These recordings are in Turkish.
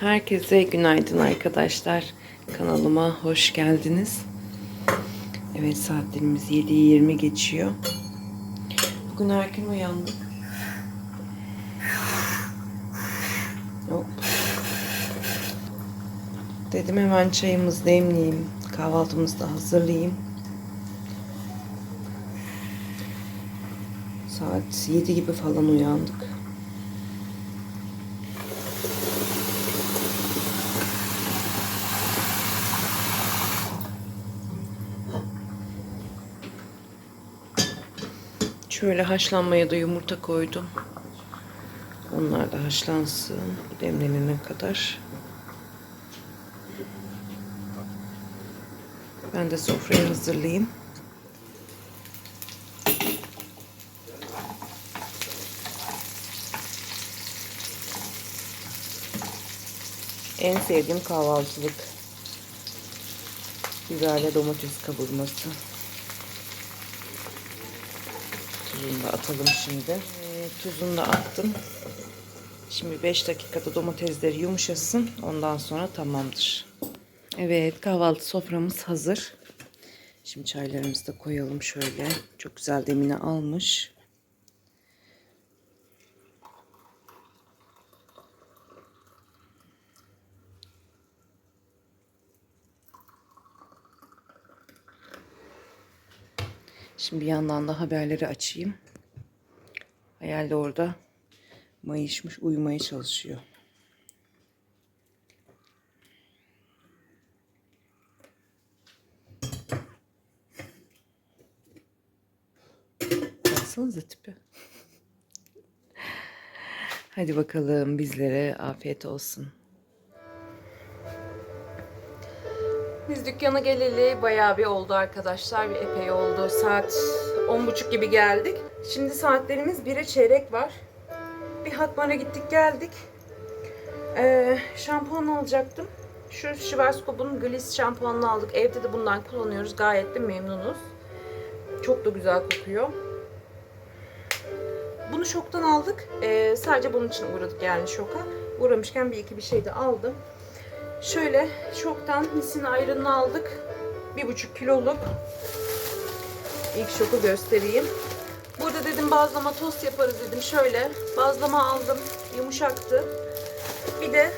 Herkese günaydın arkadaşlar. Kanalıma hoş geldiniz. Evet saatlerimiz 7.20 geçiyor. Bugün erken uyandık. Hop. Dedim hemen çayımızı demleyeyim. Kahvaltımızı da hazırlayayım. Saat 7 gibi falan uyandık. Şöyle haşlanmaya da yumurta koydum. Onlar da haşlansın demlenene kadar. Ben de sofrayı hazırlayayım. En sevdiğim kahvaltılık. Biberle domates kavurması. Tuzunu da atalım şimdi. Ee, tuzunu da attım. Şimdi 5 dakikada domatesleri yumuşasın. Ondan sonra tamamdır. Evet kahvaltı soframız hazır. Şimdi çaylarımızı da koyalım şöyle. Çok güzel demini almış. Şimdi bir yandan da haberleri açayım. Hayal orada mayışmış uyumaya çalışıyor. Baksanıza tipi. Hadi bakalım bizlere afiyet olsun. Biz dükkana geleli bayağı bir oldu arkadaşlar. Bir epey oldu. Saat 10.30 gibi geldik. Şimdi saatlerimiz 1'e çeyrek var. Bir Hatmar'a gittik geldik. Ee, şampuan alacaktım. Şu Schwarzkopf'un Gliss şampuanını aldık. Evde de bundan kullanıyoruz. Gayet de memnunuz. Çok da güzel kokuyor. Bunu şoktan aldık. Ee, sadece bunun için uğradık yani şoka. Uğramışken bir iki bir şey de aldım. Şöyle şoktan misin ayrını aldık. Bir buçuk kiloluk. İlk şoku göstereyim. Burada dedim bazlama tost yaparız dedim. Şöyle bazlama aldım. Yumuşaktı. Bir de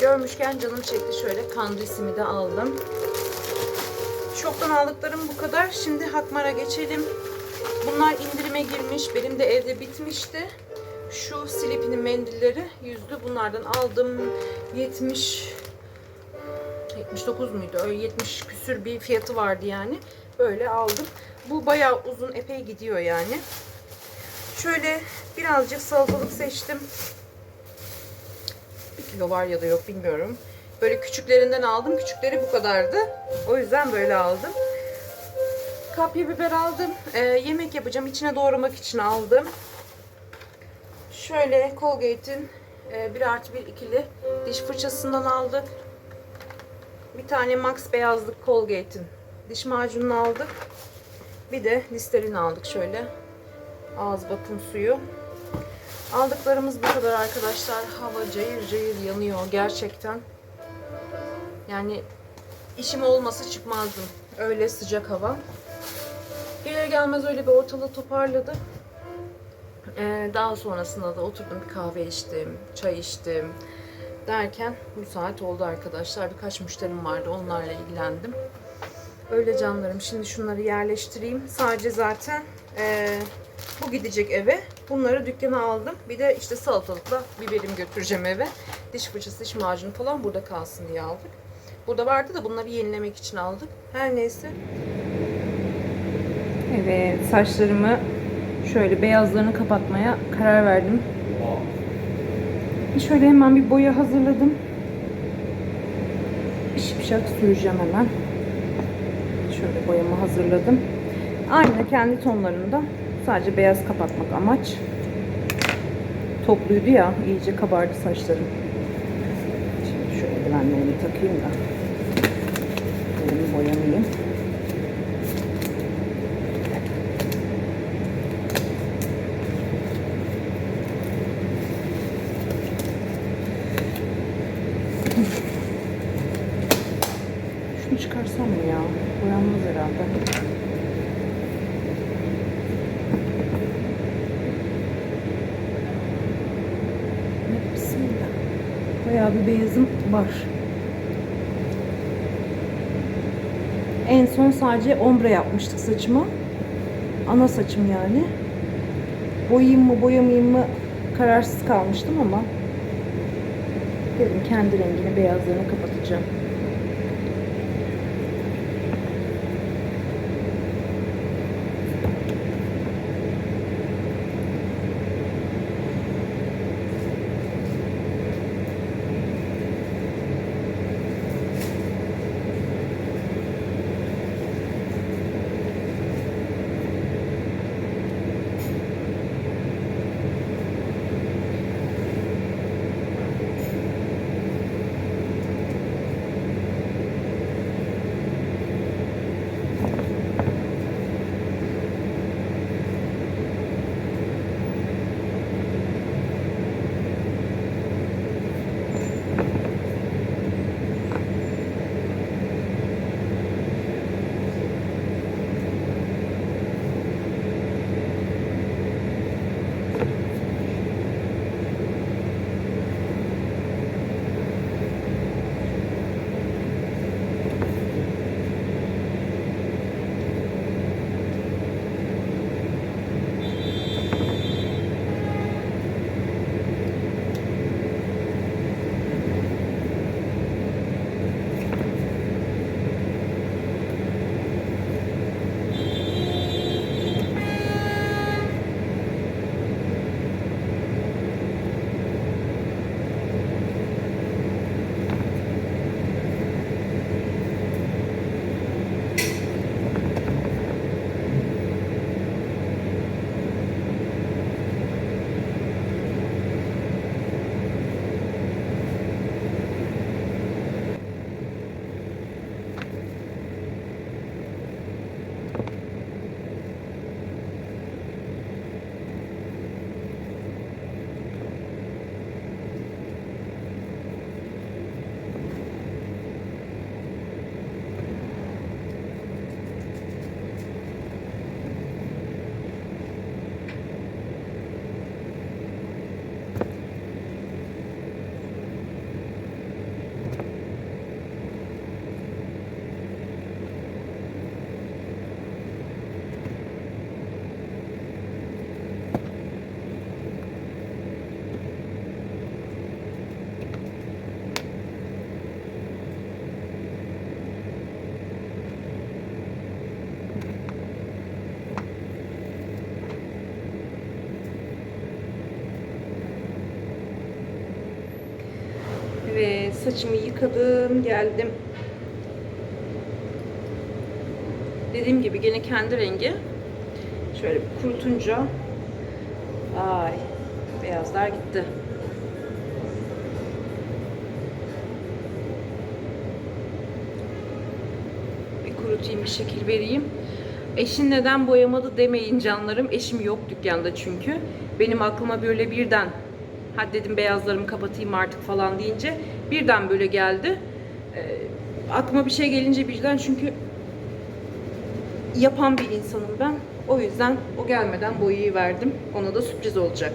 görmüşken canım çekti. Şöyle kandisimi de aldım. Şoktan aldıklarım bu kadar. Şimdi Hakmar'a geçelim. Bunlar indirime girmiş. Benim de evde bitmişti. Şu Sleepy'nin mendilleri yüzdü. Bunlardan aldım. 70 79 muydu? Öyle 70 küsür bir fiyatı vardı yani. Böyle aldım. Bu bayağı uzun, epey gidiyor yani. Şöyle birazcık salatalık seçtim. Bir kilo var ya da yok bilmiyorum. Böyle küçüklerinden aldım. Küçükleri bu kadardı. O yüzden böyle aldım. Kapya biber aldım. Ee, yemek yapacağım. İçine doğramak için aldım. Şöyle Colgate'in e, 1 artı 1 ikili diş fırçasından aldık. Bir tane Max beyazlık Colgate'in diş macununu aldık. Bir de Listerine aldık şöyle. Ağız bakım suyu. Aldıklarımız bu kadar arkadaşlar. Hava cayır cayır yanıyor gerçekten. Yani işim olmasa çıkmazdım. Öyle sıcak hava. Gelir gelmez öyle bir ortalığı toparladık. Ee, daha sonrasında da oturdum bir kahve içtim, çay içtim derken bu saat oldu arkadaşlar. Birkaç müşterim vardı onlarla ilgilendim. Öyle canlarım. Şimdi şunları yerleştireyim. Sadece zaten e, bu gidecek eve. Bunları dükkana aldım. Bir de işte salatalıkla biberimi götüreceğim eve. Diş fırçası, diş macunu falan burada kalsın diye aldık. Burada vardı da bunları yenilemek için aldık. Her neyse. Evet saçlarımı şöyle beyazlarını kapatmaya karar verdim. Şöyle hemen bir boya hazırladım. Şipşak süreceğim hemen. Şöyle boyamı hazırladım. Aynı kendi tonlarında. Sadece beyaz kapatmak amaç. Topluydu ya. iyice kabardı saçlarım. Şimdi şöyle eldivenlerimi takayım da. Elimi boyamayayım. Bayağı bir beyazım var. En son sadece ombre yapmıştık saçıma. Ana saçım yani. Boyayayım mı boyamayayım mı kararsız kalmıştım ama dedim kendi rengini beyazlarını kapatacağım. Saçımı yıkadım, geldim. Dediğim gibi gene kendi rengi. Şöyle bir kurutunca ay beyazlar gitti. Bir kurutayım bir şekil vereyim. Eşin neden boyamadı demeyin canlarım. Eşim yok dükkanda çünkü. Benim aklıma böyle birden hadi dedim beyazlarımı kapatayım artık falan deyince birden böyle geldi. Ee, aklıma bir şey gelince birden çünkü yapan bir insanım ben. O yüzden o gelmeden boyayı verdim. Ona da sürpriz olacak.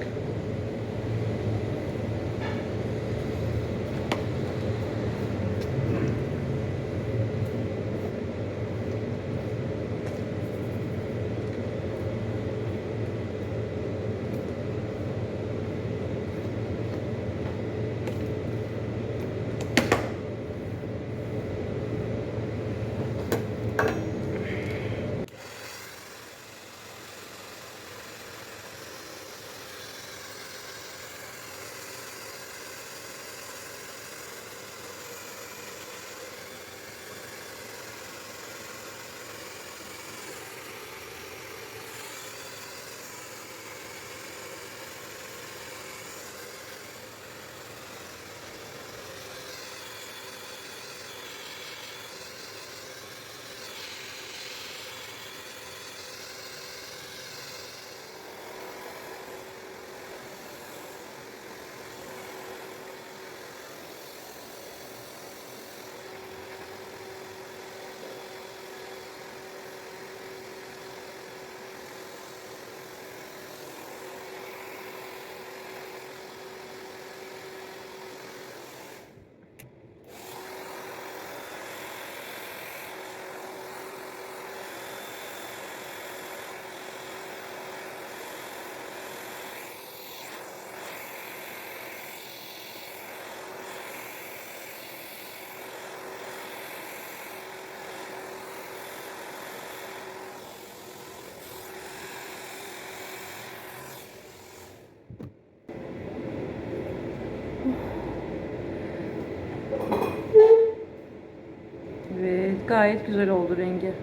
Gayet güzel oldu rengi.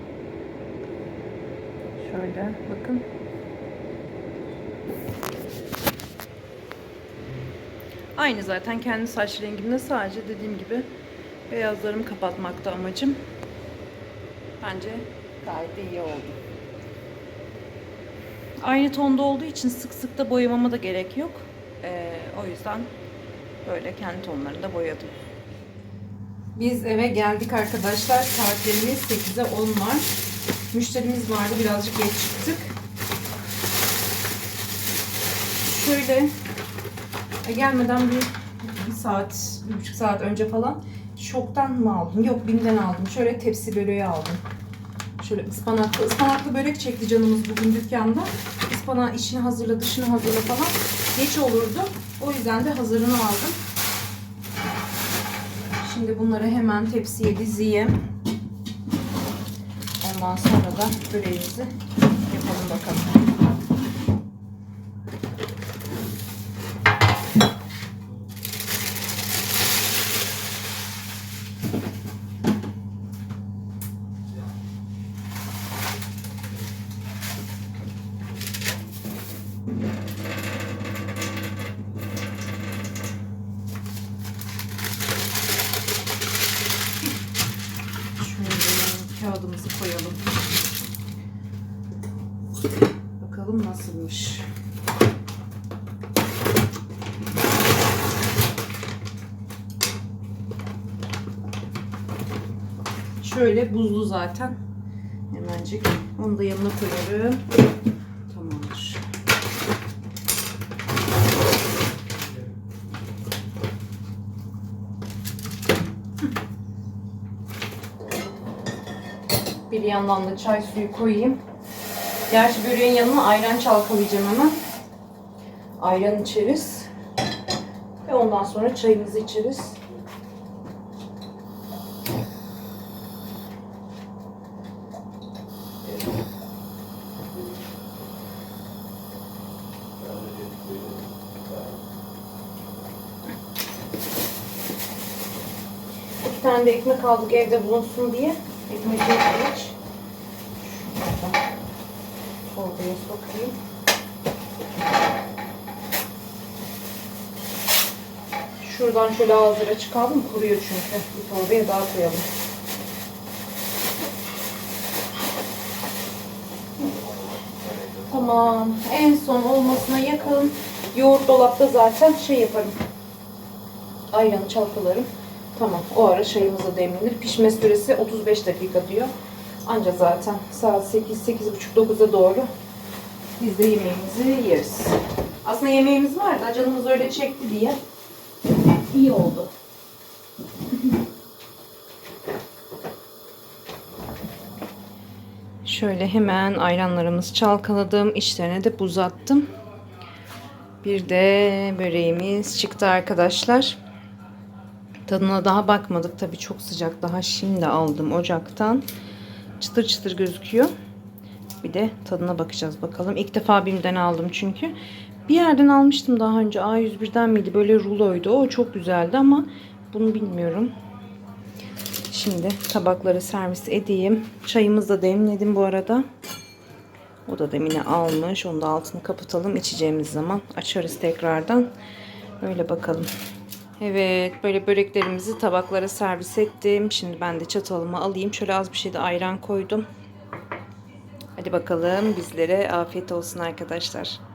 Şöyle bakın. Aynı zaten kendi saç rengimde sadece dediğim gibi beyazlarımı kapatmakta amacım. Bence gayet iyi oldu. Aynı tonda olduğu için sık sık da boyamama da gerek yok. Ee, o yüzden böyle kendi tonlarında boyadım. Biz eve geldik arkadaşlar. Saatlerimiz 8'e 10 var. Müşterimiz vardı. Birazcık geç çıktık. Şöyle e, gelmeden bir, bir saat, bir buçuk saat önce falan şoktan mı aldım? Yok bimden aldım. Şöyle tepsi böreği aldım. Şöyle ıspanaklı, ıspanaklı börek çekti canımız bugün dükkanda. Ispanağı içini hazırla, dışını hazırla falan. Geç olurdu. O yüzden de hazırını aldım. Şimdi bunları hemen tepsiye dizeyim. Ondan sonra da böreğimizi yapalım bakalım. Şöyle kağıdımızı koyalım. Nasılmış. Şöyle buzlu zaten. Hemencik onu da yanına koyarım. Tamamdır. Bir yandan da çay suyu koyayım. Gerçi böreğin yanına ayran çalkalayacağım hemen. Ayran içeriz. Ve ondan sonra çayımızı içeriz. İki tane de ekmek aldık evde bulunsun diye. Ekmek yok hiç. Şuradan torbaya sokayım. Şuradan şöyle ağzıyla çıkalım. Kuruyor çünkü. Bir torbaya daha koyalım. Tamam. En son olmasına yakın. Yoğurt dolapta zaten şey yaparım. Ayranı çalkalarım. Tamam. O ara çayımız da demlenir. Pişme süresi 35 dakika diyor. Anca zaten saat 8 8.30 9'a doğru biz de yemeğimizi yeriz. Aslında yemeğimiz var da canımız öyle çekti diye iyi oldu. Şöyle hemen ayranlarımızı çalkaladım. İçlerine de buz attım. Bir de böreğimiz çıktı arkadaşlar. Tadına daha bakmadık. Tabii çok sıcak. Daha şimdi aldım ocaktan. Çıtır çıtır gözüküyor. Bir de tadına bakacağız bakalım. İlk defa BİM'den aldım çünkü. Bir yerden almıştım daha önce. A101'den miydi? Böyle ruloydu. O çok güzeldi ama bunu bilmiyorum. Şimdi tabakları servis edeyim. Çayımızı da demledim bu arada. O da demini almış. Onu da altını kapatalım. İçeceğimiz zaman açarız tekrardan. Öyle bakalım. Evet böyle böreklerimizi tabaklara servis ettim. Şimdi ben de çatalımı alayım. Şöyle az bir şey de ayran koydum. Hadi bakalım bizlere afiyet olsun arkadaşlar.